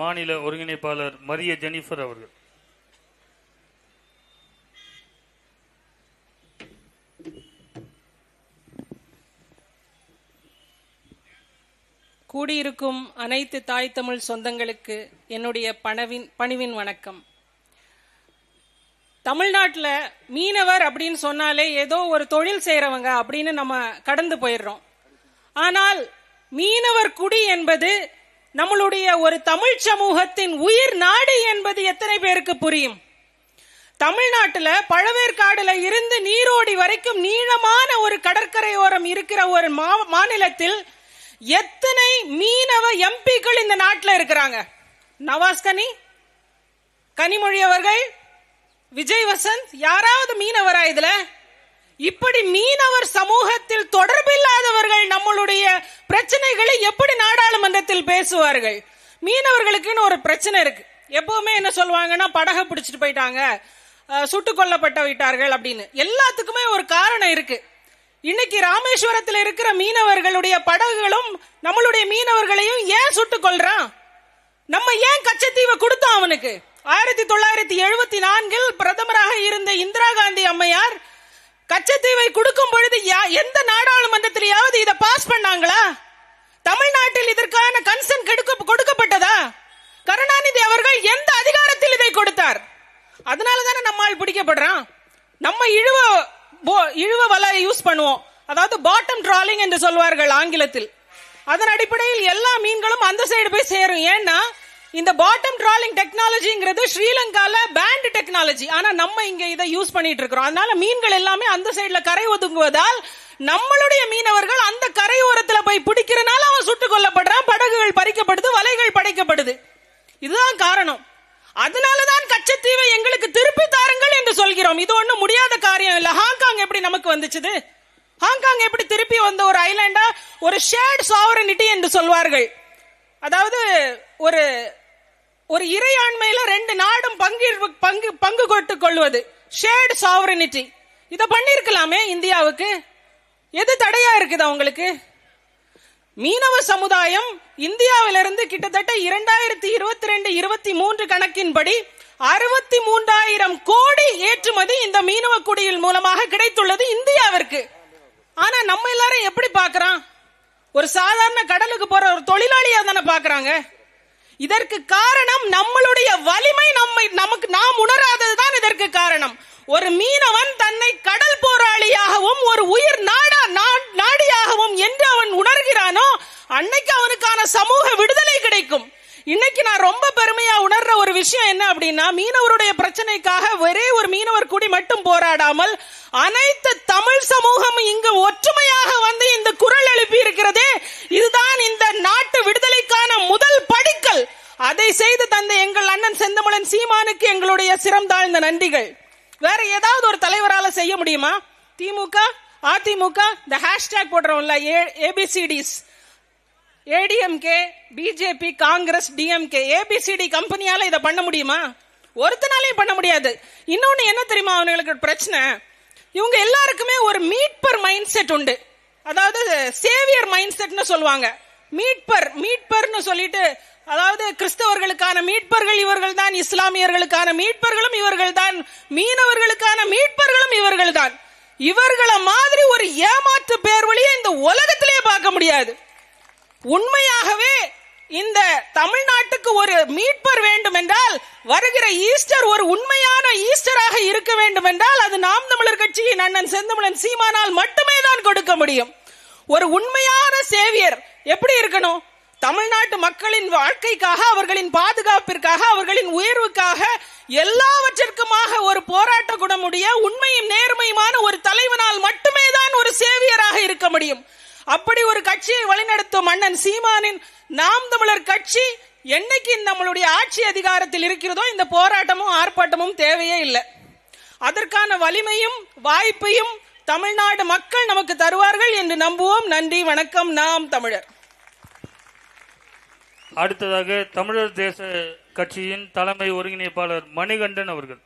மாநில ஒருங்கிணைப்பாளர் மரிய ஜெனிஃபர் அவர்கள். கூடியிருக்கும் அனைத்து தாய் தமிழ் சொந்தங்களுக்கு என்னுடைய பணவின் பணிவின் வணக்கம். தமிழ்நாட்டில் மீனவர் அப்படின்னு சொன்னாலே ஏதோ ஒரு தொழில் செய்கிறவங்க அப்படின்னு நம்ம கடந்து போயிடுறோம். ஆனால் மீனவர் குடி என்பது நம்மளுடைய ஒரு தமிழ் சமூகத்தின் உயிர் நாடு என்பது எத்தனை பேருக்கு புரியும்? தமிழ்நாட்டில் பழவேற்காடுல இருந்து நீரோடி வரைக்கும் நீளமான ஒரு கடற்கரையோரம் இருக்கிற ஒரு மா- மாநிலத்தில் எத்தனை மீனவ எம்பிக்கள் இந்த நாட்டில் இருக்கிறாங்க? நவாஸ் கனி கனிமொழி அவர்கள் விஜய் வசந்த் யாராவது மீனவரா இதுல? இப்படி மீனவர் சமூகத்தில் தொடர்பில்லாதவர்கள் நம்ம எப்படி நாடாளுமன்றத்தில் பேசுவார்கள்? மீனவர்களுக்குன்னு ஒரு பிரச்சனை இருக்கு. எப்பவுமே என்ன சொல்லுவாங்கன்னா படகை பிடிச்சிட்டு போயிட்டாங்க அஹ், சுட்டுக் விட்டார்கள் அப்படின்னு. எல்லாத்துக்குமே ஒரு காரணம் இருக்கு. இன்னைக்கு ராமேஸ்வரத்தில் இருக்கிற மீனவர்களுடைய படகுகளும் நம்மளுடைய மீனவர்களையும் ஏன் சுட்டுக் கொள்றான் நம்ம ஏன் கச்சத்தீவை கொடுத்தோம் அவனுக்கு? ஆயிரத்தி தொள்ளாயிரத்தி எழுபத்தி நான்கில் பிரதமராக இருந்த இந்திரா காந்தி அம்மையார் கச்சத்தீவை கொடுக்கும் பொழுது அதனால தானே நம்மால் பிடிக்கப்படுறான்? நம்ம இழுவ போ- இழுவ வலை யூஸ் பண்ணுவோம். அதாவது பாட்டம் ட்ராலிங் என்று சொல்வார்கள் ஆங்கிலத்தில். அதன் அடிப்படையில் எல்லா மீன்களும் அந்த சைடு போய் சேரும். ஏன்னா இந்த பாட்டம் ட்ராலிங் டெக்னாலஜிங்கிறது ஸ்ரீலங்கால பேண்ட் டெக்னாலஜி ஆனா நம்ம இங்க இதை யூஸ் பண்ணிட்டு இருக்கிறோம். அதனால மீன்கள் எல்லாமே அந்த சைடுல கரை ஒதுங்குவதால் நம்மளுடைய மீனவர்கள் அந்த கரையோரத்துல போய் பிடிக்கிறனால அவன் சுட்டுக் கொல்லப்படுறான் படகுகள் பறிக்கப்படுது வலைகள் படைக்கப்படுது. இதுதான் காரணம். அதனாலதான் கச்சத்தீவை எங்களுக்கு திருப்பி தாருங்கள் என்று சொல்கிறோம். இது ஒன்றும் முடியாத காரியம் இல்ல. ஹாங்காங் எப்படி நமக்கு வந்துச்சுது? ஹாங்காங் எப்படி திருப்பி வந்த ஒரு ஐலாண்டா? ஒரு ஷேர்ட் சாவரனிட்டி என்று சொல்வார்கள். அதாவது ஒரு ஒரு இறையாண்மையில ரெண்டு நாடும் பங்கு பங்கு பங்கு கொட்டுக் கொள்வது. Shared sovereignty. இதை பண்ணிருக்கலாமே இந்தியாவுக்கு? எது தடையா இருக்குது அவங்களுக்கு? மீனவ சமுதாயம் இந்தியாவிலிருந்து கிட்டத்தட்ட இரண்டாயிரத்தி இருபத்தி ரெண்டு இருபத்தி மூன்று கணக்கின்படி அறுபத்தி மூன்றாயிரம் கோடி ஏற்றுமதி இந்த மீனவ குடியில் மூலமாக கிடைத்துள்ளது இந்தியாவிற்கு. ஆனா நம்ம எல்லாரும் எப்படி பார்க்கறான்? ஒரு சாதாரண கடலுக்கு போற ஒரு தொழிலாளியா தானே பாக்குறாங்க இதற்கு காரணம் நம்மளுடைய வலிமை நம்மை நமக்கு நாம் உணராததுதான் இதற்கு காரணம். ஒரு மீனவன் தன்னை கடல் போராளியாகவும் ஒரு உயிர் நாடா நா- நாடியாகவும் என்று அவன் உணர்கிறானோ அன்னைக்கு அவனுக்கான சமூக விடுதலை கிடைக்கும். இன்னைக்கு நான் ரொம்ப பெருமையா உணர்ற ஒரு விஷயம் என்ன அப்படின்னா மீனவருடைய பிரச்சனைக்காக ஒரே ஒரு மீனவர் கூடி மட்டும் போராடாமல் அனைத்து தமிழ் சமூகமும் இங்கு ஒற்றுமையாக வந்து இந்த குரல் எழுப்பி இருக்கிறதே இதுதான் இந்த நாட்டு விடுதலைக்கான முதல் படிக்கல். அதை செய்து தந்த எங்கள் அண்ணன் செந்தமிழன் சீமானுக்கு எங்களுடைய சிரம் தாழ்ந்த நன்றிகள். வேற ஏதாவது ஒரு தலைவரால செய்ய முடியுமா? திமுக அதிமுக இந்த hashtag போடுறோம்ல ABCDs ADMK BJP Congress DMK ABCD கம்பெனியால இதை பண்ண முடியுமா? ஒருத்தனாலையும் பண்ண முடியாது. இன்னொன்னு என்ன தெரியுமா அவங்களுக்கு பிரச்சனை? இவங்க எல்லாருக்குமே ஒரு மீட்பர் மைண்ட் செட் உண்டு. அதாவது சேவியர் மைண்ட் செட்னு சொல்லுவாங்க. மீட்பர் மீட்பர்னு சொல்லிட்டு அதாவது கிறிஸ்தவர்களுக்கான மீட்பர்கள் இவர்கள் தான் இஸ்லாமியர்களுக்கான மீட்பர்களும் இவர்கள் தான் மீனவர்களுக்கான மீட்பர்களும் இவர்கள் தான். இவர்களை மாதிரி ஒரு ஏமாற்று பேர் வழியை இந்த உலகத்திலேயே பார்க்க முடியாது. உண்மையாகவே இந்த தமிழ்நாட்டுக்கு ஒரு மீட்பர் வேண்டும் என்றால் வருகிற ஈஸ்டர் ஒரு உண்மையான ஈஸ்டராக இருக்க வேண்டும் என்றால் அது நாம் தமிழர் கட்சியின் அண்ணன் செந்தமிழன் சீமானால் மட்டுமே தான் கொடுக்க முடியும். ஒரு உண்மையான சேவியர் எப்படி இருக்கணும்? தமிழ்நாட்டு மக்களின் வாழ்க்கைக்காக அவர்களின் பாதுகாப்பிற்காக அவர்களின் உயர்வுக்காக எல்லாவற்றிற்குமாக ஒரு போராட்ட குணமுடைய உண்மையும் நேர்மையுமான ஒரு தலைவனால் மட்டுமே தான் ஒரு சேவியராக இருக்க முடியும். அப்படி ஒரு கட்சியை வழிநடத்தும் அண்ணன் சீமானின் நாம் தமிழர் கட்சி என்னைக்கு நம்மளுடைய ஆட்சி அதிகாரத்தில் இருக்கிறதோ இந்த போராட்டமும் ஆர்ப்பாட்டமும் தேவையே இல்லை. அதற்கான வலிமையும் வாய்ப்பையும் தமிழ்நாடு மக்கள் நமக்கு தருவார்கள் என்று நம்புவோம். நன்றி வணக்கம். நாம் தமிழர். அடுத்ததாக தமிழர் தேச கட்சியின் தலைமை ஒருங்கிணைப்பாளர் மணிகண்டன் அவர்கள்.